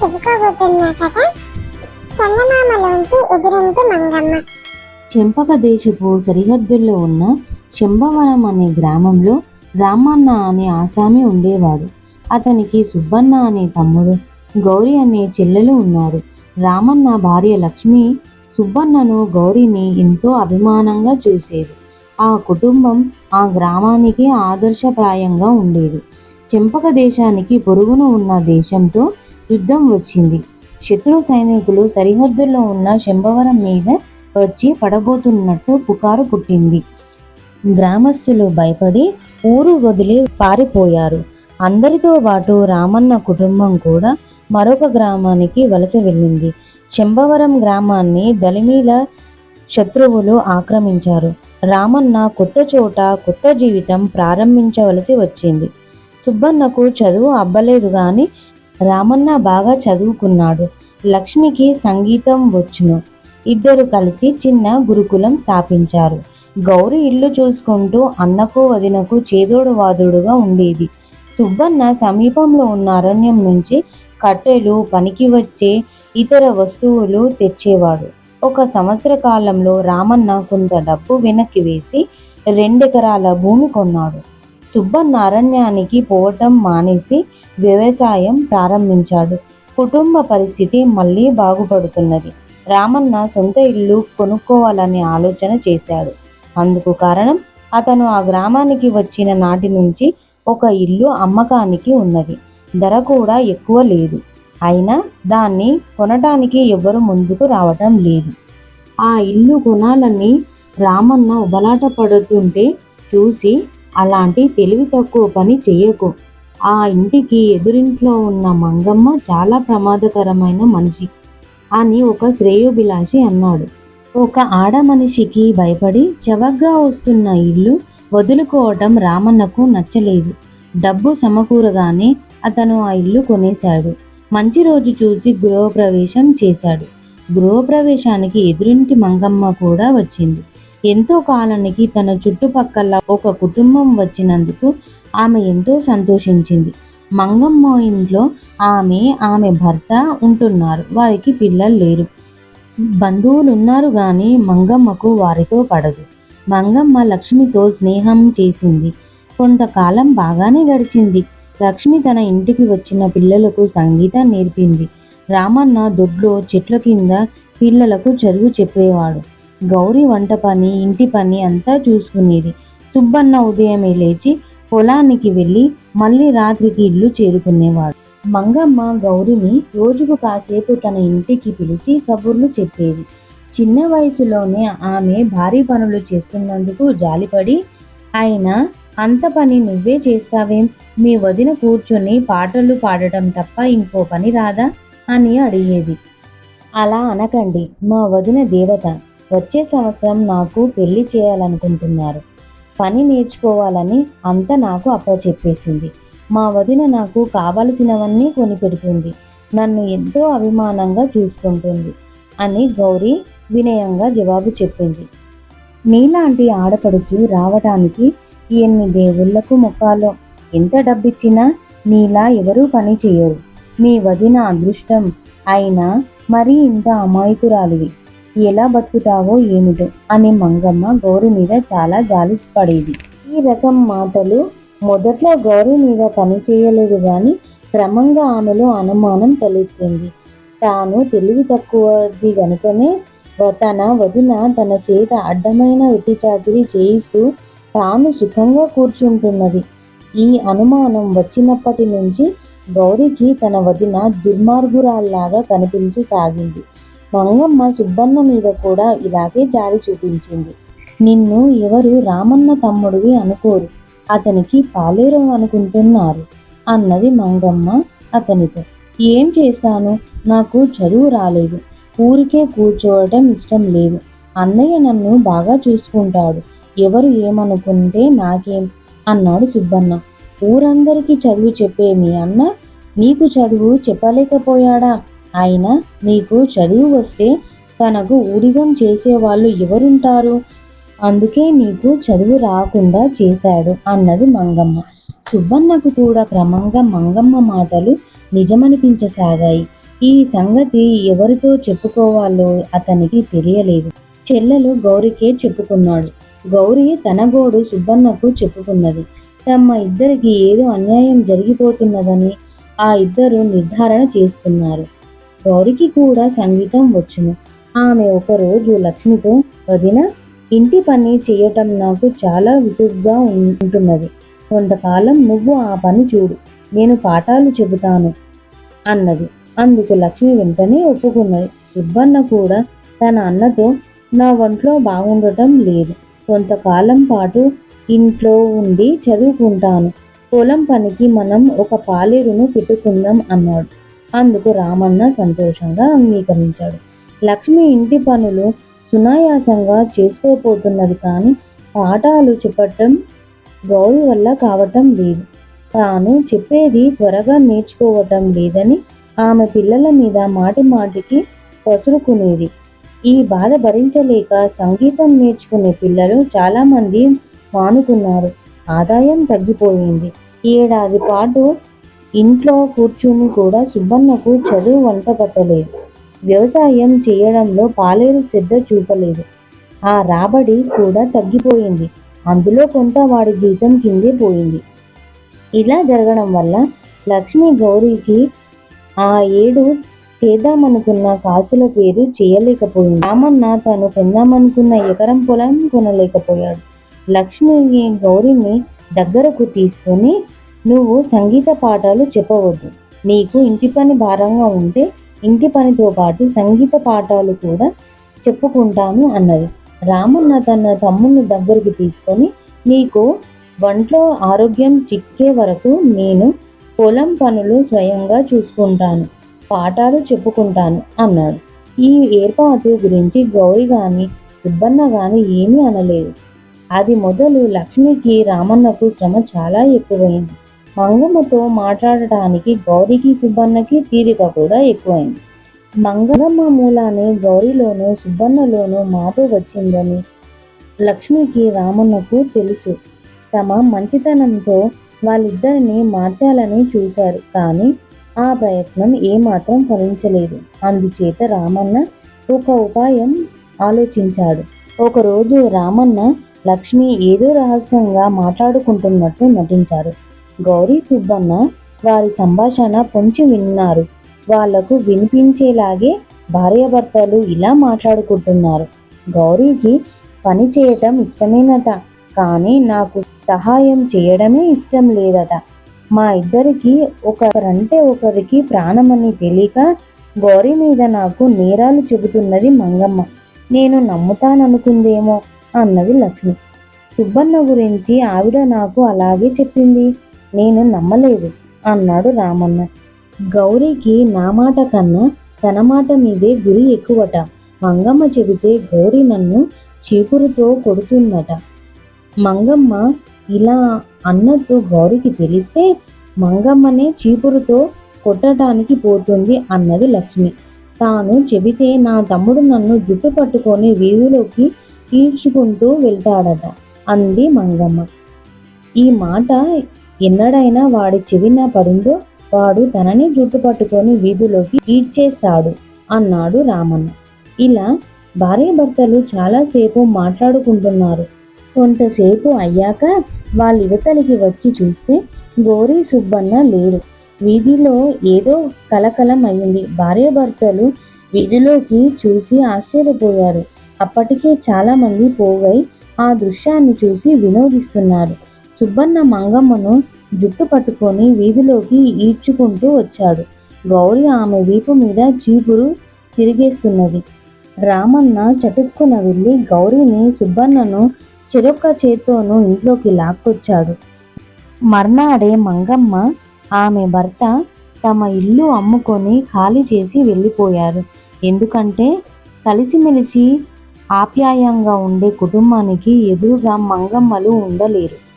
చెప్పుకోబోతున్నా కదా చందమామలోంచి ఎదురింటి మంగమ్మ. చెంపక దేశపు సరిహద్దుల్లో ఉన్న చెంబవనం అనే గ్రామంలో రామన్న అనే ఆసామి ఉండేవాడు. అతనికి సుబ్బన్న అనే తమ్ముడు గౌరి అనే చెల్లెలు ఉన్నారు. రామన్న భార్య లక్ష్మి సుబ్బన్నను గౌరిని ఎంతో అభిమానంగా చూసేది. ఆ కుటుంబం ఆ గ్రామానికి ఆదర్శప్రాయంగా ఉండేది. చెంపక దేశానికి పొరుగున ఉన్న దేశంతో యుద్ధం వచ్చింది. శత్రు సైనికులు సరిహద్దుల్లో ఉన్న శంభవరం మీద వచ్చి పడబోతున్నట్టు పుకారు పుట్టింది. గ్రామస్తులు భయపడి ఊరు వదిలి పారిపోయారు. అందరితో పాటు రామన్న కుటుంబం కూడా మరొక గ్రామానికి వలస వెళ్ళింది. శంభవరం గ్రామాన్ని దళిమీల శత్రువులు ఆక్రమించారు. రామన్న కొత్త చోట కొత్త జీవితం ప్రారంభించవలసి వచ్చింది. సుబ్బన్నకు చదువు అబ్బలేదు కానీ రామన్న బాగా చదువుకున్నాడు. లక్ష్మికి సంగీతం వచ్చును. ఇద్దరు కలిసి చిన్న గురుకులం స్థాపించారు. గౌరి ఇల్లు చూసుకుంటూ అన్నకు వదినకు చేదోడు వాదుడుగా ఉండేది. సుబ్బన్న సమీపంలో ఉన్న అరణ్యం నుంచి కట్టెలు పనికి వచ్చే ఇతర వస్తువులు తెచ్చేవాడు. ఒక సంవత్సర కాలంలో రామన్న కొంత డబ్బు వెనక్కి వేసి రెండెకరాల భూమి కొన్నాడు. సుబ్బన్న అరణ్యానికి పోవటం మానేసి వ్యవసాయం ప్రారంభించాడు. కుటుంబ పరిస్థితి మళ్ళీ బాగుపడుతున్నది. రామన్న సొంత ఇల్లు కొనుక్కోవాలనే ఆలోచన చేశాడు. అందుకు కారణం అతను ఆ గ్రామానికి వచ్చిన నాటి నుంచి ఒక ఇల్లు అమ్మకానికి ఉన్నది. ధర కూడా ఎక్కువ లేదు. అయినా దాన్ని కొనటానికి ఎవ్వరు ముందుకు రావటం లేదు. ఆ ఇల్లు కొనాలని రామన్న ఉబలాట పడుతుంటే చూసి అలాంటి తెలివి తక్కువ పని చేయకు. ఆ ఇంటికి ఎదురింట్లో ఉన్న మంగమ్మ చాలా ప్రమాదకరమైన మనిషి. అని ఒక శ్రేయోభిలాషి అన్నాడు. ఒక ఆడ మనిషికి భయపడి చవగ్గా వస్తున్న ఇల్లు వదులుకోవటం రామన్నకు నచ్చలేదు. డబ్బు సమకూరగానే అతను ఆ ఇల్లు కొనేశాడు. మంచి రోజు చూసి గృహప్రవేశం చేశాడు. గృహప్రవేశానికి ఎదురింటి మంగమ్మ కూడా వచ్చింది. ఎంతో కాలానికి తన చుట్టుపక్కల ఒక కుటుంబం వచ్చినందుకు ఆమె ఎంతో సంతోషించింది. మంగమ్మ ఇంట్లో ఆమె ఆమె భర్త ఉంటున్నారు. వారికి పిల్లలు లేరు. బంధువులు ఉన్నారు కానీ మంగమ్మకు వారితో పడదు. మంగమ్మ లక్ష్మితో స్నేహం చేసింది. కొంతకాలం బాగానే గడిచింది. లక్ష్మి తన ఇంటికి వచ్చిన పిల్లలకు సంగీతం నేర్పింది. రామన్న దొడ్లో చెట్ల కింద పిల్లలకు చదువు చెప్పేవాడు. గౌరీ వంట పని ఇంటి పని అంతా చూసుకునేది. సుబ్బన్న ఉదయమే లేచి పొలానికి వెళ్ళి మళ్ళీ రాత్రికి ఇల్లు చేరుకునేవాడు. మంగమ్మ గౌరిని రోజుకు కాసేపు తన ఇంటికి పిలిచి కబుర్లు చెప్పేది. చిన్న వయసులోనే ఆమె భారీ పనులు చేస్తున్నందుకు జాలిపడి అయినా అంత పని నువ్వే చేస్తావేం? మీ వదిన కూర్చొని పాటలు పాడటం తప్ప ఇంకో పని రాదా? అని అడిగేది. అలా అనకండి మా వదిన దేవత వచ్చే సంవత్సరం నాకు పెళ్ళి చేయాలనుకుంటున్నారు. పని నేర్చుకోవాలని అంత నాకు అప్పచెప్పేసింది మా వదిన నాకు కావలసినవన్నీ కొనిపెడుతుంది నన్ను ఎంతో అభిమానంగా చూసుకుంటుంది అని గౌరీ వినయంగా జవాబు చెప్పింది. నీలాంటి ఆడపడుచు రావటానికి ఎన్ని దేవుళ్ళకు మొక్కాలో ఎంత డబ్బిచ్చినా నీలా ఎవరూ పని చేయరు. మీ వదిన అదృష్టం. అయినా మరీ ఇంత అమాయకురాలివి. ఎలా బతుకుతావో ఏమిటో అని మంగమ్మ గౌరి మీద చాలా జాలి పడేది ఈ రకం మాటలు మొదట్లో గౌరి మీద పని చేయలేదు క్రమంగా ఆమెలో అనుమానం తలెత్తింది. తాను తెలివి తక్కువది గనుకనే తన వదిన తన చేత అడ్డమైన వెట్టిచాకిరి చేయిస్తూ తాను సుఖంగా కూర్చుంటున్నది. ఈ అనుమానం వచ్చినప్పటి నుంచి గౌరికి తన వదిన దుర్మార్గురాల్లాగా కనిపించసాగింది. మంగమ్మ సుబ్బన్న మీద కూడా ఇలాగే జారి చూపించింది. నిన్ను ఎవరు రామన్న తమ్ముడివి అనుకోరు. అతనికి పాలేరు అనుకుంటున్నారు అన్నది మంగమ్మ అతనితో. ఏం చేస్తాను? నాకు చదువు రాలేదు. ఊరికే కూర్చోవటం ఇష్టం లేదు. అన్నయ్య నన్ను బాగా చూసుకుంటాడు. ఎవరు ఏమనుకుంటే నాకేం? అన్నాడు సుబ్బన్న. ఊరందరికీ చదువు చెప్పే మీ అన్న నీకు చదువు చెప్పలేకపోయాడా? అయినా నీకు చదువు వస్తే తనకు ఊడిగం చేసేవాళ్ళు ఎవరుంటారు? అందుకే నీకు చదువు రాకుండా చేశాడు అన్నది మంగమ్మ. సుబ్బన్నకు కూడా క్రమంగా మంగమ్మ మాటలు నిజమనిపించసాగాయి. ఈ సంగతి ఎవరితో చెప్పుకోవాలో అతనికి తెలియలేదు. చెల్లెలు గౌరికే చెప్పుకున్నాడు. గౌరి తన గోడు సుబ్బన్నకు చెప్పుకున్నది. తమ ఇద్దరికి ఏదో అన్యాయం జరిగిపోతున్నదని ఆ ఇద్దరు నిర్ధారణ చేసుకున్నారు. గౌరికి కూడా సంగీతం వచ్చును. ఆమె ఒకరోజు లక్ష్మితో వదిన ఇంటి పని చేయటం నాకు చాలా విసుగ్గా ఉంటున్నది. కొంతకాలం నువ్వు ఆ పని చూడు నేను పాఠాలు చెబుతాను అన్నది. అందుకు లక్ష్మి వెంటనే ఒప్పుకున్నది. సుబ్బన్న కూడా తన అన్నతో నా ఒంట్లో బాగుండటం లేదు. కొంతకాలం పాటు ఇంట్లో ఉండి చదువుకుంటాను. పొలం పనికి మనం ఒక పాలేరును పెట్టుకుందాం అన్నాడు. అందుకు రామన్న సంతోషంగా అంగీకరించాడు. లక్ష్మి ఇంటి పనులు సునాయాసంగా చేసుకోపోతున్నది కానీ పాఠాలు చెప్పటం గౌరి వల్ల కావటం లేదు. తాను చెప్పేది త్వరగా నేర్చుకోవటం లేదని ఆమె పిల్లల మీద మాటి మాటికి పసురుకునేది. ఈ బాధ భరించలేక సంగీతం నేర్చుకునే పిల్లలు చాలామంది మానుకున్నారు. ఆదాయం తగ్గిపోయింది. ఏడాది పాటు ఇంట్లో కూర్చుని కూడా సుబ్బన్నకు చదువు వంట పట్టలేదు. వ్యవసాయం చేయడంలో పాలేరు శ్రద్ధ చూపలేదు. ఆ రాబడి కూడా తగ్గిపోయింది. అందులో కొంత వాడి జీతం కిందే పోయింది. ఇలా జరగడం వల్ల లక్ష్మి గౌరీకి ఆ ఏడు చేద్దామనుకున్న కాసుల పేరు చేయలేకపోయింది. రామన్న తను కొందామనుకున్న ఎకరం పొలం కొనలేకపోయాడు. లక్ష్మి గౌరిని దగ్గరకు తీసుకొని నువ్వు సంగీత పాఠాలు చెప్పవద్దు. నీకు ఇంటి పని భారంగా ఉంటే ఇంటి పనితో పాటు సంగీత పాఠాలు కూడా చెప్పుకుంటాను అన్నది. రామన్న తన తమ్ముని దగ్గరికి తీసుకొని నీకు వంట్లో ఆరోగ్యం చిక్కే వరకు నేను పొలం పనులు స్వయంగా చూసుకుంటాను పాఠాలు చెప్పుకుంటాను అన్నాడు. ఈ ఏర్పాటు గురించి గౌరి కానీ సుబ్బన్న కానీ ఏమీ అనలేదు. అది మొదలు లక్ష్మికి రామన్నకు శ్రమ చాలా ఎక్కువైంది. మంగమ్మతో మాట్లాడటానికి గౌరికి సుబ్బన్నకి తీరిక కూడా ఎక్కువైంది. మంగమ్మ మూలానే గౌరిలోనూ సుబ్బన్నలోనూ మార్పు వచ్చిందని లక్ష్మికి రామన్నకు తెలుసు. తమ మంచితనంతో వాళ్ళిద్దరిని మార్చాలని చూశారు. కానీ ఆ ప్రయత్నం ఏమాత్రం ఫలించలేదు. అందుచేత రామన్న ఒక ఉపాయం ఆలోచించాడు. ఒకరోజు రామన్న లక్ష్మి ఏదో రహస్యంగా మాట్లాడుకుంటున్నట్టు నటించారు. గౌరీ సుబ్బన్న వారి సంభాషణ పొంచి విన్నారు. వాళ్ళకు వినిపించేలాగే భార్యాభర్తలు ఇలా మాట్లాడుకుంటున్నారు. గౌరీకి పని చేయటం ఇష్టమేనట. కానీ నాకు సహాయం చేయడమే ఇష్టం లేదట. మా ఇద్దరికి ఒకరంటే ఒకరికి ప్రాణమని తెలియక గౌరీ మీద నాకు నేరాలు చెబుతున్నది మంగమ్మ. నేను నమ్ముతాననుకుందేమో అన్నది లక్ష్మి. సుబ్బన్న గురించి ఆవిడ నాకు అలాగే చెప్పింది. నేను నమ్మలేదు అన్నాడు రామన్న. గౌరీకి నా మాట కన్నా తన మాట మీదే గురి ఎక్కువట. మంగమ్మ చెబితే గౌరీ నన్ను చీపురుతో కొడుతుందట. మంగమ్మ ఇలా అన్నట్టు గౌరికి తెలిస్తే మంగమ్మనే చీపురుతో కొట్టడానికి పోతుంది అన్నది లక్ష్మి. తాను చెబితే నా తమ్ముడు నన్ను జుట్టు పట్టుకొని వీధిలోకి ఈడ్చుకుంటూ వెళ్తాడట అంది మంగమ్మ. ఈ మాట ఎన్నడైనా వాడి చెవిన పడిందో వాడు తనని జుట్టు పట్టుకొని వీధిలోకి ఈడ్చేస్తాడు అన్నాడు రామన్న ఇలా భార్యాభర్తలు చాలాసేపు మాట్లాడుకుంటున్నారు. కొంతసేపు అయ్యాక వాళ్ళ యువతలికి వచ్చి చూస్తే గోరీ సుబ్బన్న లేరు. వీధిలో ఏదో కలకలం అయింది భార్యాభర్తలు వీధిలోకి చూసి ఆశ్చర్యపోయారు. అప్పటికే చాలామంది పోగై ఆ దృశ్యాన్ని చూసి వినోదిస్తున్నారు. సుబ్బన్న మంగమ్మను జుట్టు పట్టుకొని వీధిలోకి ఈడ్చుకుంటూ వచ్చాడు. గౌరి ఆమె వీపు మీద చీపురు తిరిగేస్తున్నది. రామన్న చటుక్కున వెళ్ళి గౌరీని సుబ్బన్నను చెరొక్క చేత్తోనూ ఇంట్లోకి లాక్కొచ్చాడు. మర్నాడే మంగమ్మ ఆమె భర్త తమ ఇల్లు అమ్ముకొని ఖాళీ చేసి వెళ్ళిపోయారు. ఎందుకంటే కలిసిమెలిసి ఆప్యాయంగా ఉండే కుటుంబానికి ఎదురుగా మంగమ్మలు ఉండలేరు.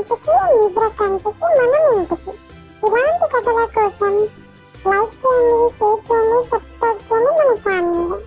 కంచికి నిద్ర కంటికి మనం ఇంటికి. ఇలాంటి కథల కోసం లైక్ చేయండి షేర్ చేయండి సబ్స్క్రైబ్ చేయండి మన ఛానల్ని.